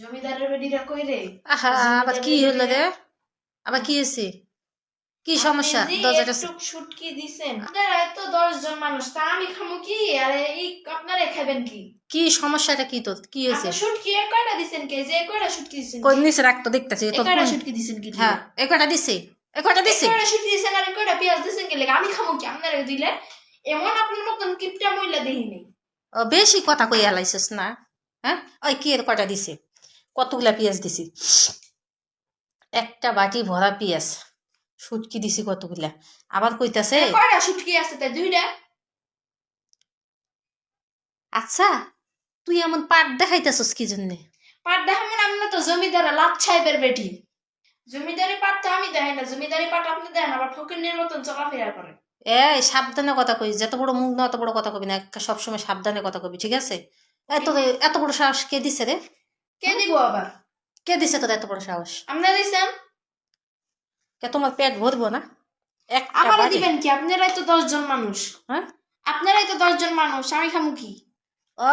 জমিদারের বেডিরা কই রে? আহা আবার কি হলো রে? আবার কি হয়েছে? কি সমস্যা? দরজাটা শুটকি দিছেন। আপনারা তো দশ জন মানুষ তা আমি খামু কি? আরে এই আপনারা খাবেন কি? কি সমস্যাটা কি তোর? কি হয়েছে? শুটকি এ কয়টা দিছেন কে? যে কয়টা শুটকি দিছেন কই নিচে রাখতো দেখতেছি এ কয়টা শুটকি দিছেন কি হ্যাঁ এ কয়টা দিছে? এ কয়টা দিছে? কয়টা শুটকি দিছেন আর কয়টা পেঁয়াজ দিছেন কি লাগে? আমি খামু কি? আপনারা দিলে এমন আপনার মতন কিপটা মহিলা বেশি কথা কইয়া আলাইছিস না হ্যাঁ? ওই কি এর কয়টা দিছে? কতগুলা পেঁয়াজ দিছি? একটা বাটি ভরা পেঁয়াজ সুটকি দিছি কতগুলা? আবার কইতাছে শুটকি আছে দুইটা? আচ্ছা তুই এমন পাট দেখাইতেছস কি জন্যে? পাট দেখাবেন আমরা তো জমিদার লাট সাহেবের বেটি। জমিদারি পাট তো আমি দেখাই না জমিদারি পাট আপনি দেন আবার ফকির মতন চলাফেরা করে এই সাবধানে কথা কই যত বড় মুখ না অত বড় কথা কবি না সবসময় সাবধানে কথা কবি ঠিক আছে? এত এত বড় সাহস কে দিছে রে? কে দিব আবার কে দিছে তোর এত বড় সাহস আপনারা দিছেন কে তোমার পেট ভরবো না আবার দিবেন কি আপনারাই তো দশ জন মানুষ হ্যাঁ আপনারাই তো দশ জন মানুষ আমি খামু কি ও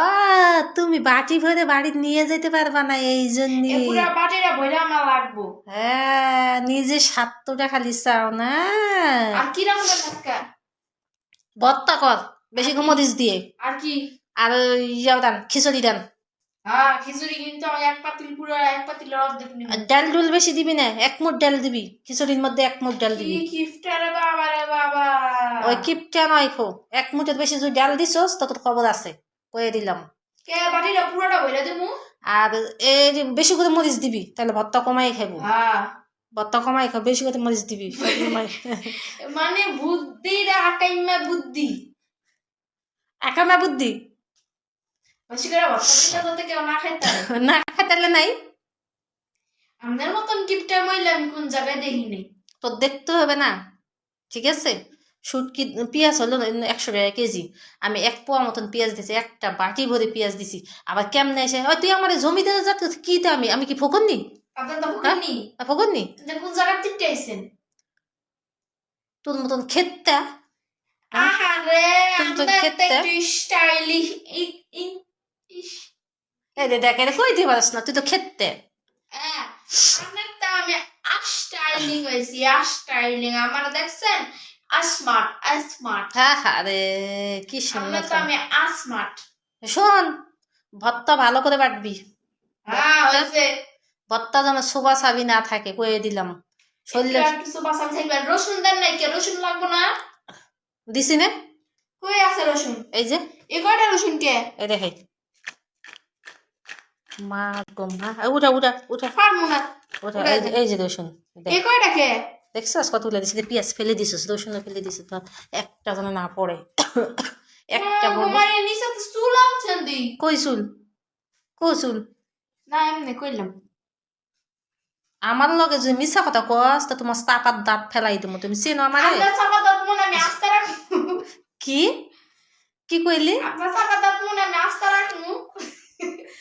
তুমি বাটি ভরে বাড়ি নিয়ে যেতে পারবা না এই জন্য আমার লাগবো হ্যাঁ নিজে স্বার্থটা খালি চাও না আর কি রাখবেন বত্তা কর বেশি ঘুমদিস দিয়ে আর কি আর ইয়াও দান খিচুড়ি দান ডাল ডুল বেশি দিবি না এক মুঠ ডাল দিবি। খিচুড়ির মধ্যে এক মুঠ ডাল দিবি। ওই কিপটা নয় খো এক মুঠের বেশি যদি ডাল দিছস তো তোর খবর আছে। কয়ে দিলাম। আর এই বেশি করে মরিচ দিবি তাহলে ভত্তা কমাই খাব হ্যাঁ। ভত্তা কমাই খাব বেশি করে মরিচ দিবি। কমাই। মানে বুদ্ধি আকাইমা বুদ্ধি। একামা বুদ্ধি বেশি করে ভর্তা যাতে কেউ না খাইতে খাইতালে নাই? আমাদের মতন কিপটা মহিলা আমি কোন জায়গায় দেখি নাই। তোর দেখতে হবে না। ঠিক আছে? শুটকি পেঁয়াজ হলো একশো টাকা কেজি। আমি এক পোয়া মতন পেঁয়াজ দিছি একটা বাটি ভরে পেঁয়াজ দিছি। আবার কেমনে এসে ওই তুই আমার জমিদার যাত কি তো আমি আমি কি তো ভুগনি ফকরনি যে কোন জায়গার আইছেন? তোর মতন খেতটা হ্যাঁ? আহারে তুমি তো আপনার তো খেতে। একটু স্টাইলিশ এই দে দেখ এটা কই দিয়ে পারস না? তুই তো খেতে। আপনার তো আমি স্টাইলিং হয়েছি স্টাইলিং আমার দেখছেন? আসমার্ট আসমার্ট। হ্যাঁ হ্যাঁ রে কি আপনার সুন্দর তো। আমি আসমার্ট। শোন ভত্তা ভালো করে বাটবি। হ্যাঁ হয়েছে। ভত্তা যেন শোভা সাবি না থাকে কয়ে দিলাম। শরীরে রসুন দেন নাই কে? রসুন লাগবো না? দিছি না। কই আছে রসুন? এই যে। এ কয়টা রসুন কে? এই দেখে। মা গো মা। উঠা উঠা উঠা। পারব না উঠা উঠা এই যে- এই যে রসুন দেখ। এ কয়টা কে? দিছিস পেঁয়াজ ফেলে দিছিস রসুন ফেলে দিছিস না একটা যেন না পড়ে। একটা দি। কই চুল? কই চুল? না এমনি কইলাম। আমার লগে যে মিছা কথা কস তা তোমার চাপার দাঁত ফেলাই দিমু তুমি চেনো আমারে? কি? কি কইলি? আপনার চাপা দাঁত মনে আমি আস্তে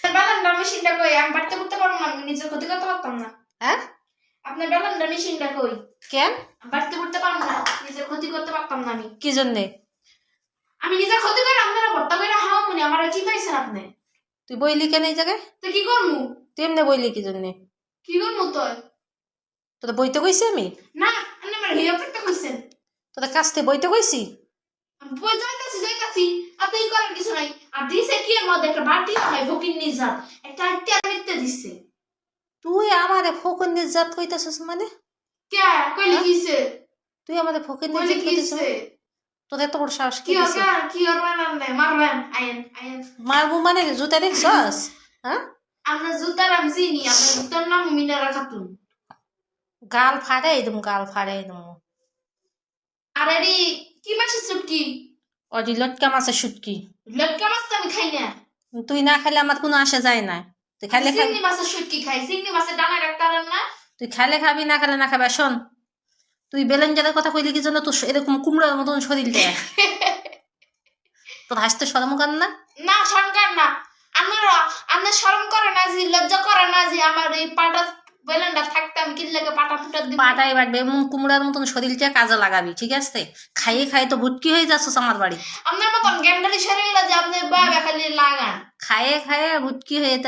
মেশিনটা কই? আমি বাড়তে করতে পারব না নিজের ক্ষতি করতে পারতাম না। হ্যাঁ? আপনার মেশিনটা কই? কেন? বাড়তে করতে পারব না নিজের ক্ষতি করতে পারতাম না আমি। কি জন্যে? আমি নিজের ক্ষতি করে আপনারা ভর্তা করে হাও মনে আমার কি পাইছেন আপনি। তুই বইলি কেন এই জায়গায়? তো কি করব? তুই এমনি বইলি কি জন্যে? কি করব তো তোদের বইতে কইছি আমি? না আপনি আমার হিয়া করতে কইছেন। তোদের কাছ থেকে বইতে কইছি? যাইতাছি যাইতাছি আপনি করার কিছু নাই। আর দিছে কি এর মধ্যে? একটা বাটি হয় ফকির নিজাত একটা মিথ্যে দিছে। তুই আমারে ফকির জাত কইতাছিস মানে? কে? কইলে কিছে তুই আমাদের ফকির কইলে জাত কইতাছিস কিছে তোর এত বড় সাহস কি হবে কি করবেন আপনি মারবেন আইন আইন মারবো মানে জুতা দেখছস? হ্যাঁ? আপনার জুতার আমি চিনি আপনার জুতার নাম মিনারা খাতুন। গাল ফাড়াই দম গাল ফাড়াই দম। আর এডি কি মাছের চুটকি অডি লটকা মাছের শুটকি। লটকা মাছ তো আমি খাই না। তুই না খাইলে আমার কোনো আসা যায় না তুই খাইলে চিংড়ি মাছের শুটকি খাই। চিংড়ি মাছের ডানা ডাক্তারের না। তুই খাইলে খাবি না খাইলে না খাবি। শোন তুই বেলেঞ্জারের কথা কইলি কি জন্য তোর এরকম কুমড়ার মতন শরীরটা তোর হাসতে সরম কর না? না সরকার না। আপনারা আপনার শরম করে না যে লজ্জা করে না যে আমার এই পাটা বেলেনটা থাকতে আমি কিনলে পাটা ফুটা দিব। পাটাই বাটবে এমন কুমড়ার মতন শরীরটা কাজে লাগাবি ঠিক আছে? খাইয়ে খাইয়ে তো ভুটকি হয়ে আমার বাড়ি। আপনার মতন গ্যান্ডারি যে আপনি বাবা খালি লাগান। খাইয়ে খাইয়ে ভুটকি হয়ে